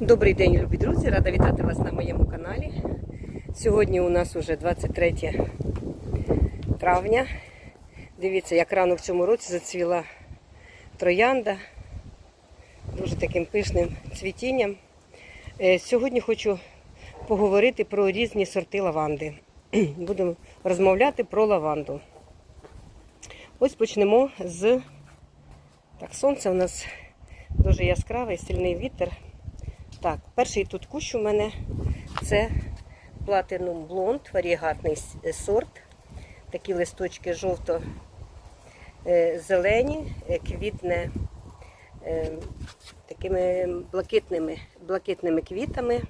Добрий день, любі друзі! Рада вітати вас на моєму каналі. Сьогодні у нас уже 23 травня. Дивіться, як рано в цьому році зацвіла троянда дуже таким пишним цвітінням. Е, Сьогодні хочу поговорити про різні сорти лаванди. Будемо розмовляти про лаванду. Ось почнемо з так, сонце у нас дуже яскраве, сильний вітер. Так, перший тут кущ у мене це Platinum Blonde, варігатний сорт. Такі листочки жовто-зелені, е, квітне е, такими блакитними, блакитними квітами.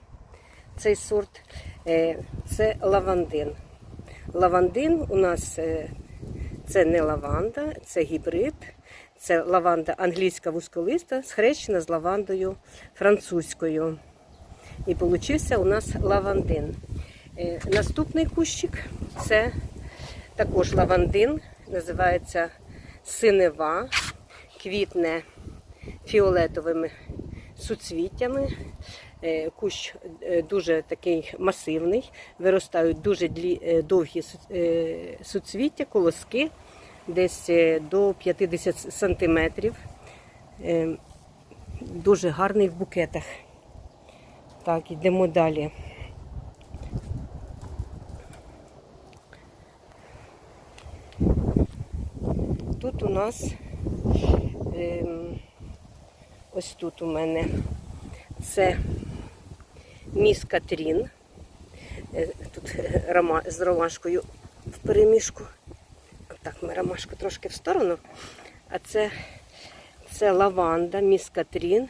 Цей сорт Е, це лавандин. Лавандин у нас е, це не лаванда, це гібрид. Це лаванда англійська вузьколиста, схрещена з лавандою французькою. І получився у нас лавандин. Е, Наступний кущик це також лавандин, називається синева, квітне фіолетовими суцвіттями. Е, Кущ е, дуже такий масивний, виростають дуже довгі суцвіття, колоски, десь е, до 50 сантиметрів. Е, Дуже гарний в букетах. Так, йдемо далі. Тут у нас ем, ось тут у мене це міс Катрін. Е, Тут з ромашкою в перемішку. Так, ми ромашку трошки в сторону. А це, це лаванда, міс Катрін,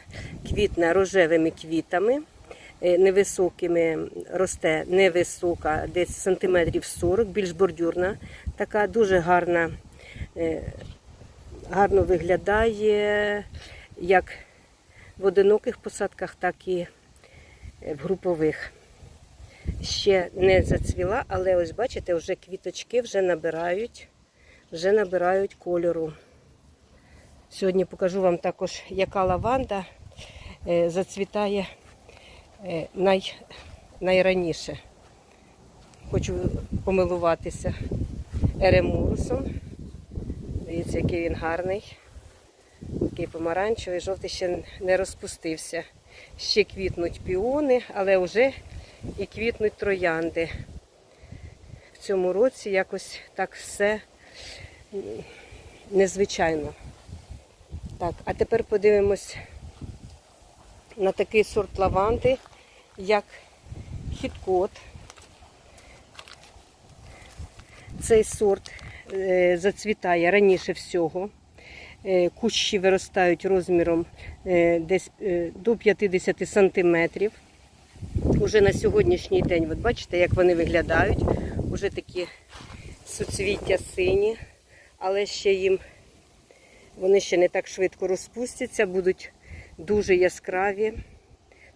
квітне рожевими квітами. е, Невисокими росте невисока, десь сантиметрів 40, більш бордюрна, така дуже гарна, е, гарно виглядає як в одиноких посадках, так і в групових. Ще не зацвіла, але ось бачите, вже квіточки вже набирають, вже набирають кольору. Сьогодні покажу вам також, яка лаванда е, зацвітає е, най, найраніше. Хочу помилуватися еремурусом. Дивіться, який він гарний. Такий помаранчевий, жовтий ще не розпустився. Ще квітнуть піони, але вже і квітнуть троянди. В цьому році якось так все незвичайно. Так, а тепер подивимось на такий сорт лаванди, як хіткот. Цей сорт е, зацвітає раніше всього. Е, Кущі виростають розміром е, десь до 50 сантиметрів. Уже на сьогоднішній день, от бачите, як вони виглядають. Уже такі суцвіття сині, але ще їм вони ще не так швидко розпустяться, будуть дуже яскраві,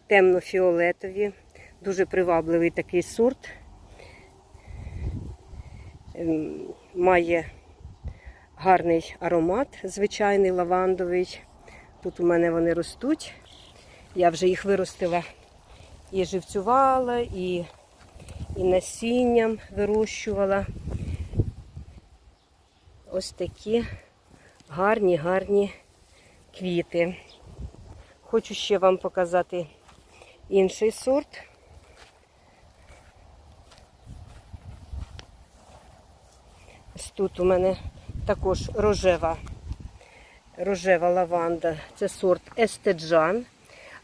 темно-фіолетові, дуже привабливий такий сорт. Ем, Має гарний аромат, звичайний лавандовий. Тут у мене вони ростуть. Я вже їх виростила і живцювала, і, і насінням вирощувала. Ось такі гарні, гарні квіти. Хочу ще вам показати інший сорт. Ось тут у мене також рожева, рожева лаванда. Це сорт Естеджан,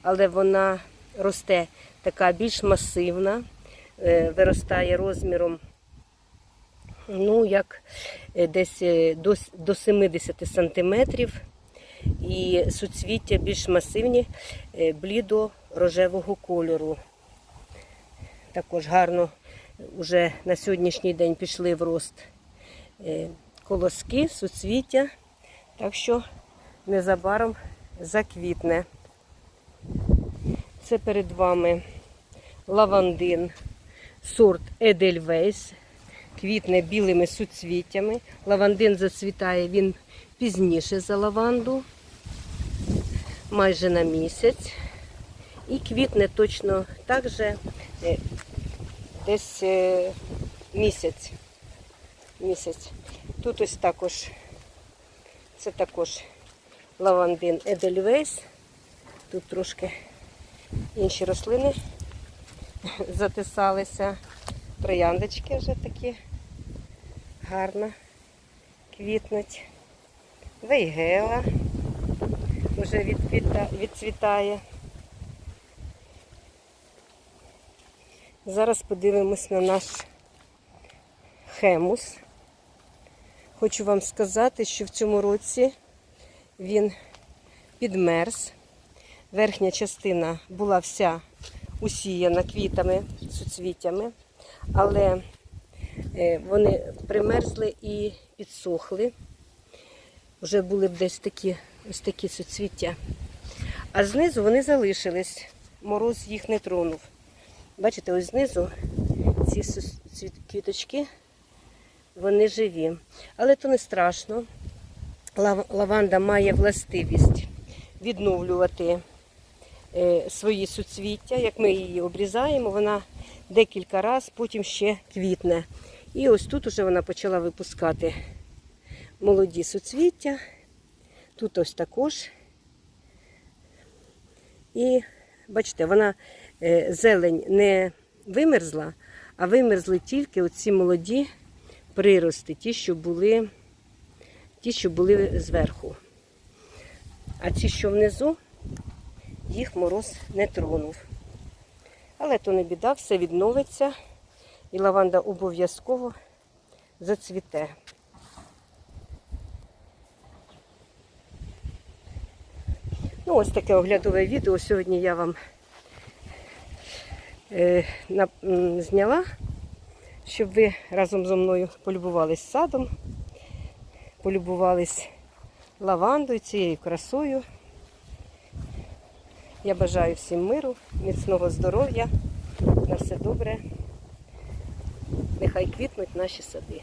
але вона росте така більш масивна, е, виростає розміром, ну, як е, десь е, до, до 70 сантиметрів. І суцвіття більш масивні, е, блідо рожевого кольору. Також гарно вже на сьогоднішній день пішли в рост колоски, суцвіття. Так що незабаром заквітне. Це перед вами лавандин, сорт Едельвейс, квітне білими суцвіттями. Лавандин зацвітає він пізніше за лаванду, майже на місяць. І квітне точно так же е, десь е, місяць. місяць. Тут ось також, це також лавандин Едельвейс. Тут трошки інші рослини затисалися. Трояндочки вже такі гарно квітнуть. Вейгела вже відцвітає. Зараз подивимось на наш хемус. Хочу вам сказати, що в цьому році він підмерз. Верхня частина була вся усіяна квітами, суцвіттями, але е, вони примерзли і підсохли. Вже були б десь такі, ось такі суцвіття. А знизу вони залишились. Мороз їх не тронув. Бачите, ось знизу ці квіточки, вони живі. Але то не страшно. Лаванда має властивість відновлювати свої суцвіття. Як ми її обрізаємо, вона декілька разів, потім ще квітне. І ось тут уже вона почала випускати молоді суцвіття. Тут ось також. І бачите, вона е, зелень не вимерзла, а вимерзли тільки оці молоді прирости, ті, що були, ті, що були зверху. А ті, що внизу, їх мороз не тронув. Але то не біда, все відновиться, і лаванда обов'язково зацвіте. Ну, ось таке оглядове відео. Сьогодні я вам е, на, м, зняла, щоб ви разом зі мною полюбувались садом, полюбувались лавандою, цією красою. Я бажаю всім миру, міцного здоров'я, на все добре. Нехай квітнуть наші сади.